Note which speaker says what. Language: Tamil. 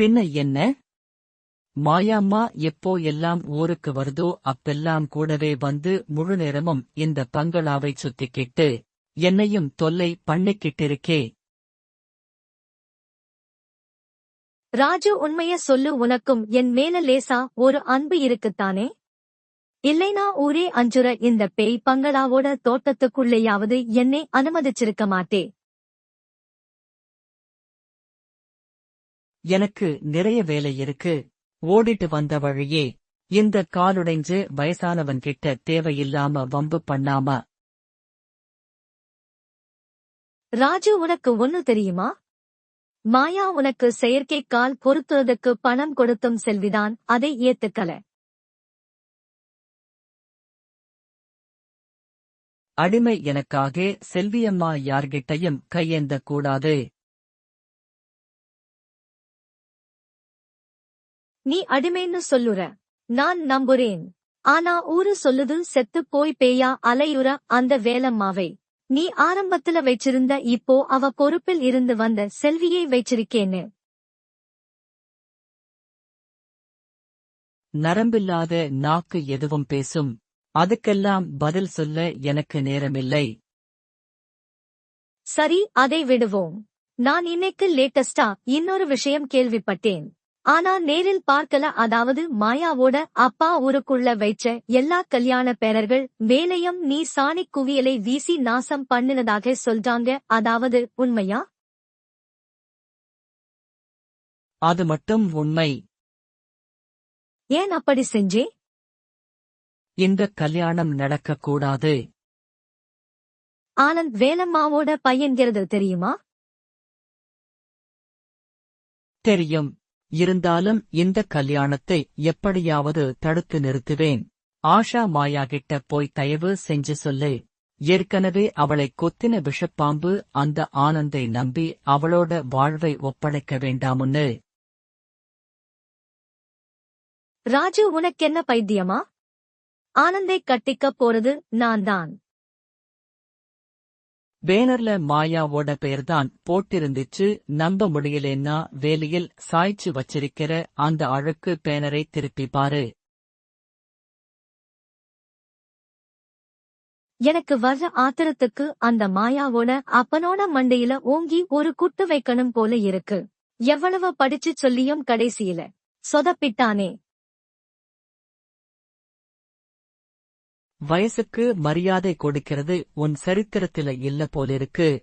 Speaker 1: பின்ன என்ன? மாயாம்மா எப்போ எல்லாம் ஊருக்கு வருதோ அப்பெல்லாம் கூடவே வந்து முழு நேரமும் இந்த பங்களாவைச் சுத்திக்கிட்டு என்னையும் தொல்லை பண்ணிக்கிட்டிருக்கே.
Speaker 2: ராஜு உண்மைய சொல்லு உனக்கும் என் மேல லேசா ஒரு அன்பு இருக்குத்தானே? இல்லைனா ஊரே அஞ்சுற இந்த பேய் பங்களாவோட தோட்டத்துக்குள்ளேயாவது என்னை அனுமதிச்சிருக்க மாட்டே.
Speaker 1: எனக்கு நிறைய வேலை இருக்கு. ஓடிட்டு வந்த வழியே இந்த காலுடைஞ்சு வயசானவன் கிட்ட தேவையில்லாம வம்பு பண்ணாம.
Speaker 2: ராஜு உனக்கு ஒன்னு தெரியுமா? மாயா உனக்கு செயற்கை கால் பொருத்துறதுக்கு பணம் கொடுத்தும் செல்விதான் அதை ஏத்துக்கல.
Speaker 1: அடிமை எனக்காக செல்வியம்மா யார்கிட்டயும் கையேந்த கூடாது
Speaker 2: நீ அடிமைன்னு சொல்லுற. நான் நம்புறேன். ஆனா ஊரு சொல்லுது செத்து போய் பேயா அலையுற அந்த வேலம்மாவை. நீ ஆரம்பத்துல வச்சிருந்த இப்போ அவ பொறுப்பில் இருந்து வந்த செல்வியை வச்சிருக்கேன்னு.
Speaker 1: நரம்பில்லாத நாக்கு எதுவும் பேசும். அதுக்கெல்லாம் பதில் சொல்ல எனக்கு நேரமில்லை.
Speaker 2: சரி அதை விடுவோம். நான் இன்னைக்கு லேட்டஸ்டா இன்னொரு விஷயம் கேள்விப்பட்டேன். ஆனா நேரில் பார்க்கல அதாவது மாயாவோட அப்பா ஊருக்குள்ள வைச்ச எல்லா கல்யாண பேரர்கள் மேலையும் நீ சாணி குவியலை வீசி நாசம் பண்ணினதாக சொல்றாங்க. அதாவது உண்மையா?
Speaker 1: அது மட்டும் உண்மை.
Speaker 2: ஏன் அப்படி செஞ்சே?
Speaker 1: இந்த கல்யாணம் நடக்கக்கூடாது.
Speaker 2: ஆனந்த் வேலம்மாவோட பையன்கிறது தெரியுமா?
Speaker 1: தெரியும். இருந்தாலும் இந்த கல்யாணத்தை எப்படியாவது தடுத்து நிறுத்துவேன். ஆஷா மாயா கிட்ட போய் தயவு செஞ்சு சொல்லு. ஏற்கனவே அவளை கொத்தின விஷப்பாம்பு அந்த ஆனந்தை நம்பி அவளோட வாழ்வை ஒப்படைக்க வேண்டாமுன்னு.
Speaker 2: ராஜு உனக்கென்ன பைத்தியமா? ஆனந்தை கட்டிக்க போறது நான் தான்
Speaker 1: பேனர்ல மாயாவோட பெயர்தான் போட்டிருந்துச்சு நம்ப முடியலன்னா வேலியில் சாய்ச்சு வச்சிருக்கிற அந்த அழுக்கு பேனரை திருப்பி பாரு.
Speaker 2: எனக்கு வர்ற ஆத்திரத்துக்கு அந்த மாயாவோட அப்பனோட மண்டையில ஓங்கி ஒரு குட்டு வைக்கணும் போல இருக்கு. எவ்வளவு படிச்சு சொல்லியும் கடைசியில சொதப்பிட்டானே.
Speaker 1: வயசுக்கு மரியாதை கொடுக்கிறது. உன் சரித்திரத்தில இல்ல போலிருக்கு.